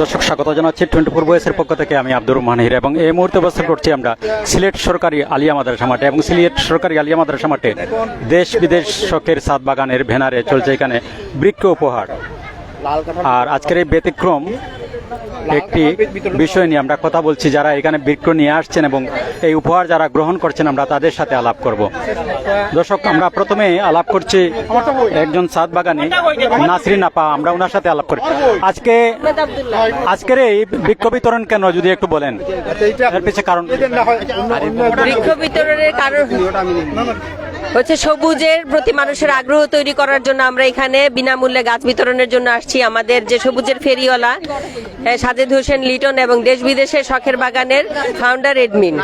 দর্শক, স্বাগত জানাচ্ছি টোয়েন্টি ফোর বয়সের পক্ষ থেকে আমি আব্দুর রহমান হির। এবং এই মুহূর্তে অবস্থান করছি আমরা সিলেট সরকারি আলিয়া মাদ্রাসা মাঠে। এবং সিলেট সরকারি আলিয়া মাদ্রাসা মাঠে দেশ বিদেশ শখের সাত বাগানের ভেনারে চলছে এখানে বৃক্ষ উপহার। আর আজকের এই ব্যতিক্রম একটি বিষয় নিয়ে আমরা কথা বলছি, যারা এখানে বৃক্ষ নিয়ে আসছেন এবং এই উপহার যারা গ্রহণ করছেন, আমরা তাদের সাথে আলাপ করব। দর্শক, আমরা প্রথমে আলাপ করছি একজন সাত বাগানি, নাসরিন আপা, আমরা ওনার সাথে আলাপ করি। আজকে, আজকের এই বৃক্ষ বিতরণ কেন, যদি একটু বলেন? এর পিছিয়ে কারণ বৃক্ষ বিতরণের কারণ হচ্ছে সবুজের প্রতি মানুষের আগ্রহ তৈরি করার জন্য আমরা এখানে বিনামূল্যে গাছ বিতরণের জন্য আসছি। আমাদের যে সবুজের ফেরিওয়ালা সাজেদ হোসেন লিটন এবং দেশ বিদেশের শখের বাগানের ফাউন্ডার এডমিন।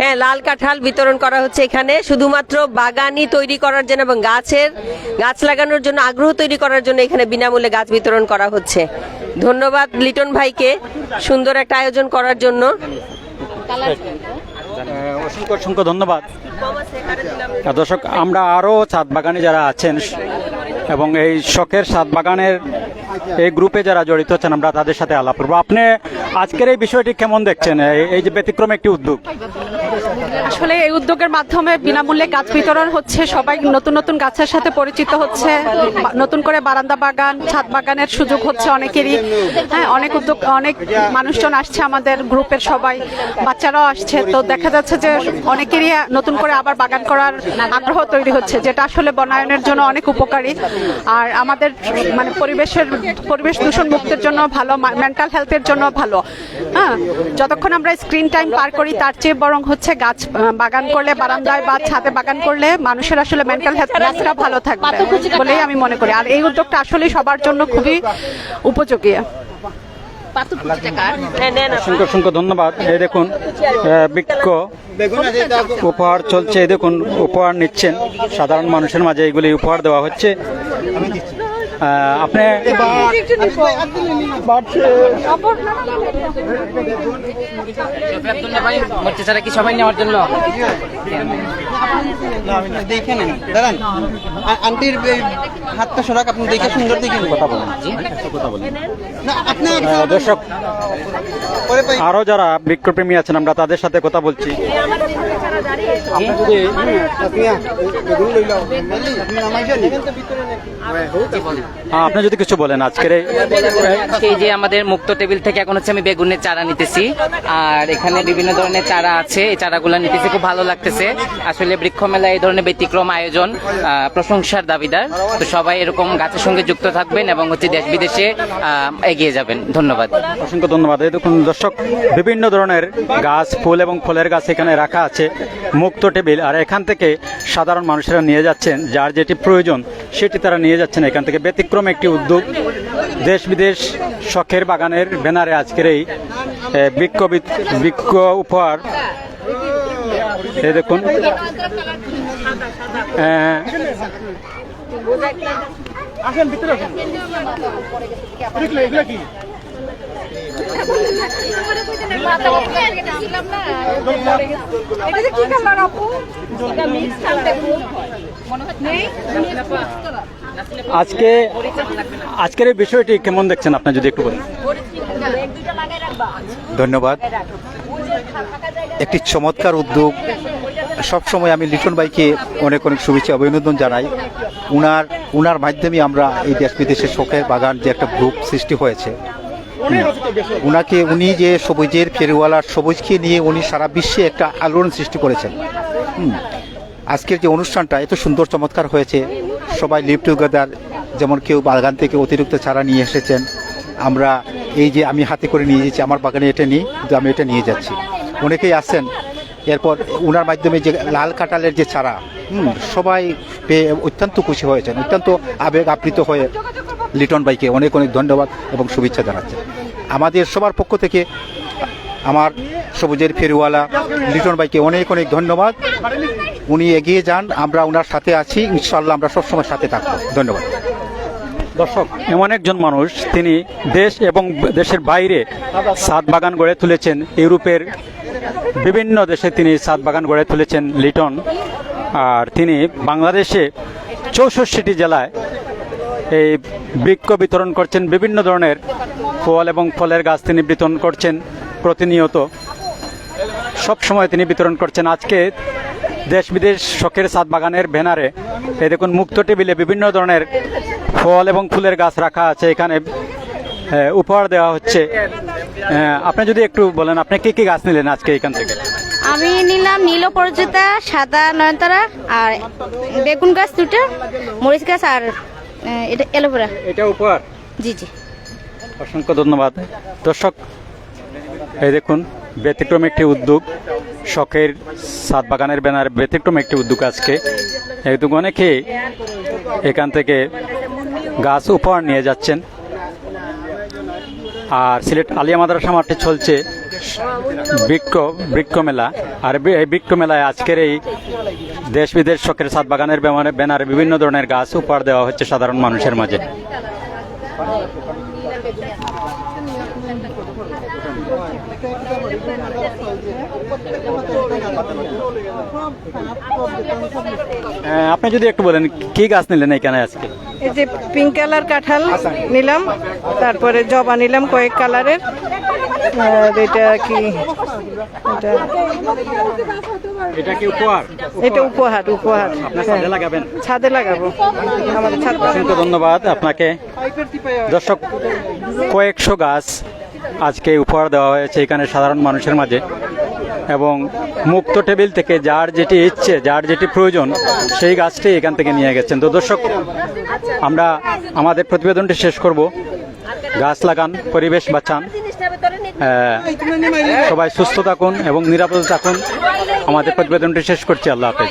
হ্যাঁ লাল কাঁঠাল বিতরণ করা হচ্ছে এখানে। শুধুমাত্র বাগানই তৈরি করার জন্য এবং গাছের, গাছ লাগানোর জন্য আগ্রহ তৈরি করার জন্য এখানে বিনামূল্যে গাছ বিতরণ করা হচ্ছে। ধন্যবাদ লিটন ভাইকে সুন্দর একটা আয়োজন করার জন্য। অসংখ্য অসংখ্য ধন্যবাদ। দর্শক, আমরা আরও ছাদ বাগানে যারা আছেন এবং এই শখের ছাদ বাগানের এই গ্রুপে যারা জড়িত আছেন, আমরা তাদের সাথে আলাপ করব। আপনি আজকের এই বিষয়টি কেমন দেখছেন? এই- এই যে ব্যতিক্রম একটি উদ্যোগ। আসলে এই উদ্যোগের মাধ্যমে বিনামূল্যে গাছ বিতরণ হচ্ছে। সবাই নতুন নতুন গাছের সাথে পরিচিত হচ্ছে। নতুন করে বারান্দা বাগান, ছাদ বাগানের সুযোগ হচ্ছে অনেকেরই। হ্যাঁ অনেক উদ্যোগ, অনেক মানুষজন আসছে আমাদের গ্রুপের সবাই। বাচ্চারাও আসছে। তো দেখা যাচ্ছে যে অনেকেরই নতুন করে আবার বাগান করার আগ্রহ তৈরি হচ্ছে, যেটা আসলে বনায়নের জন্য অনেক উপকারী। আর আমাদের মানে পরিবেশের, পরিবেশ দূষণ মুক্তের জন্য ভালো মেন্টাল হেলথের জন্য ভালো। হ্যাঁ যতক্ষণ আমরা স্ক্রিন টাইম পার করি, তার চেয়ে বরং হচ্ছে গাছ বাগান করলে বারান্দায় বা ছাদে বাগান করলে মানুষের আসলে মেন্টাল হেলথটা ভালো থাকবে বলেই আমি মনে করি। আর এই উদ্যোগটা আসলে সবার জন্য খুবই উপযোগী। হ্যাঁ অসংখ্য অসংখ্য ধন্যবাদ। এই দেখুন বৃক্ষ উপহার চলছে। দেখুন উপহার নিচ্ছেন। সাধারণ মানুষের মাঝে এগুলি উপহার দেওয়া হচ্ছে। আপনি মরতে ছাড়া কি সবাই নেওয়ার জন্য দেখে নেন দাঁড়ান আন্টির হাতটা সরাক আপনি দেখে সুন্দর দেখে কথা বলেন না আপনি আহ, দর্শক আরও যারা বৃক্ষপ্রেমী আছেন আমরা তাদের সাথে কথা বলছি আপনি যদি হ্যাঁ, আপনি যদি কিছু বলেন আজকের এই যে আমাদের মুক্ত টেবিল থেকে এখন হচ্ছে আমি বেগুনের চারা নিতেছি। আর এখানে বিভিন্ন ধরনের চারা আছে এই চারাগুলো নিতেছি খুব ভালো লাগতেছে। আসলে বৃক্ষ মেলা এই ধরনের ব্যতিক্রম আয়োজন প্রশংসার দাবিদার। তো সবাই এরকম গাছের সঙ্গে যুক্ত থাকবেন এবং হচ্ছে দেশ বিদেশে আহ, এগিয়ে যাবেন। ধন্যবাদ। অসংখ্য ধন্যবাদ। এই দেখুন দর্শক বিভিন্ন ধরনের গাছ ফুল এবং ফলের গাছ এখানে রাখা আছে মুক্ত টেবিল। আর এখান থেকে সাধারণ মানুষেরা নিয়ে যাচ্ছেন যার যেটি প্রয়োজন সেটি তারা নিয়ে যাচ্ছেন এখান থেকে। ব্যতিক্রম একটি উদ্যোগ। দেশ বিদেশ শখের বাগানের ব্যানারে আজকের এই বৃক্ষ বৃক্ষ উপহার। এই দেখুন। আহ, আজকে আজকের এই বিষয়টি কেমন দেখছেন আপনি যদি একটু বলেন? ধন্যবাদ। একটি চমৎকার উদ্যোগ। সবসময় আমি লিটন ভাইকে অনেক অনেক শুভেচ্ছা, অভিনন্দন জানাই। উনার উনার মাধ্যমে আমরা এই দেশ বিদেশের শখের বাগান যে একটা গ্রুপ সৃষ্টি হয়েছে। উনাকে উনি যে সবুজের ফেরিওয়ালার সবুজকে নিয়ে উনি সারা বিশ্বে একটা আলোড়ন সৃষ্টি করেছেন। আজকের যে অনুষ্ঠানটা এত সুন্দর চমৎকার হয়েছে। সবাই লিভ টুগেদার যেমন কেউ বাগান থেকে অতিরিক্ত চারা নিয়ে এসেছেন। আমরা এই যে আমি হাতে করে নিয়ে যাচ্ছি আমার বাগানে এটা নিই, কিন্তু আমি এটা নিয়ে যাচ্ছি। অনেকেই আসছেন এরপর ওনার মাধ্যমে যে লাল কাঁঠালের যে চারা সবাই পেয়ে অত্যন্ত খুশি হয়েছেন, অত্যন্ত আবেগ আপ্লিত হয়ে লিটন ভাইকে অনেক অনেক ধন্যবাদ এবং শুভেচ্ছা জানাচ্ছেন আমাদের সবার পক্ষ থেকে আমার সবুজের ফেরিওয়ালা লিটন ভাইকে অনেক অনেক ধন্যবাদ। উনি এগিয়ে যান, আমরা ওনার সাথে আছি ইনশাল্লাহ আমরা সবসময় সাথে থাকব। ধন্যবাদ। দর্শক, এমন একজন মানুষ, তিনি দেশ এবং দেশের বাইরে সাত বাগান গড়ে তুলেছেন। ইউরোপের বিভিন্ন দেশে তিনি সাত বাগান গড়ে তুলেছেন, লিটন। আর তিনি বাংলাদেশে চৌষট্টিটি জেলায় এই বৃক্ষ বিতরণ করছেন। বিভিন্ন ধরনের ফল এবং ফলের গাছ তিনি বিতরণ করছেন প্রতিনিয়ত। সব সময় তিনি বিতরণ করছেন। আজকে দেশ বিদেশ শখের সাত বাগানের ব্যানারে এই দেখুন মুক্ত টেবিলে বিভিন্ন ধরনের ফল এবং ফুলের গাছ রাখা আছে। এখানে উপহার দেওয়া হচ্ছে। আপনি যদি একটু বলেন আপনি কি কি গাছ নিলেন আজকে এখান থেকে? আমি নিলাম নীল পরিচিতা সাদা নয়নতারা আর বেগুন গাছ দুটো মরিচ গাছ আর এটা এলোভেরা এটা উপহার? জি জি। অসংখ্য ধন্যবাদ। দর্শক এই দেখুন ব্যতিক্রম একটি উদ্যোগ, শখের সাত বাগানের ব্যানার, ব্যতিক্রম একটি উদ্যোগ আজকে। উদ্যোগ অনেকেই এখান থেকে গাছ উপহার নিয়ে যাচ্ছেন। আর সিলেট আলিয়া মাদ্রাসা মাঠে চলছে বৃক্ষ বৃক্ষ মেলা। আর এই বৃক্ষ মেলায় আজকের এই দেশ বিদেশ শখের সাত বাগানের ব্যানারে বিভিন্ন ধরনের গাছ উপহার দেওয়া হচ্ছে সাধারণ মানুষের মাঝে। আপনি যদি একটু বলেন কি গাছ নিলেন এখানে আজকে? এই যে পিঙ্ক কালার কাঁঠাল নিলাম তারপরে জবা নিলাম কয়েক কালারের আর এটা কি এটা এটা কি উপহার? এটা উপহার উপহার। আপনার হ্যাঁ। ছাদে লাগাবেন? ছাদে লাগাবো আমাদের ছাদ অসংখ্য ধন্যবাদ আপনাকে। দর্শক কয়েকশো গাছ আজকে উপহার দেওয়া হয়েছে এখানে সাধারণ মানুষের মাঝে। এবং মুক্ত টেবিল থেকে যার যেটি ইচ্ছে, যার যেটি প্রয়োজন, সেই গাছটি এখান থেকে নিয়ে গেছেন। তো দর্শক, আমরা আমাদের প্রতিবেদনটি শেষ করব। গাছ লাগান, পরিবেশ বাঁচান। সবাই সুস্থ থাকুন এবং নিরাপদে থাকুন। আমাদের প্রতিবেদনটি শেষ করছি। আল্লাহ হাফেজ।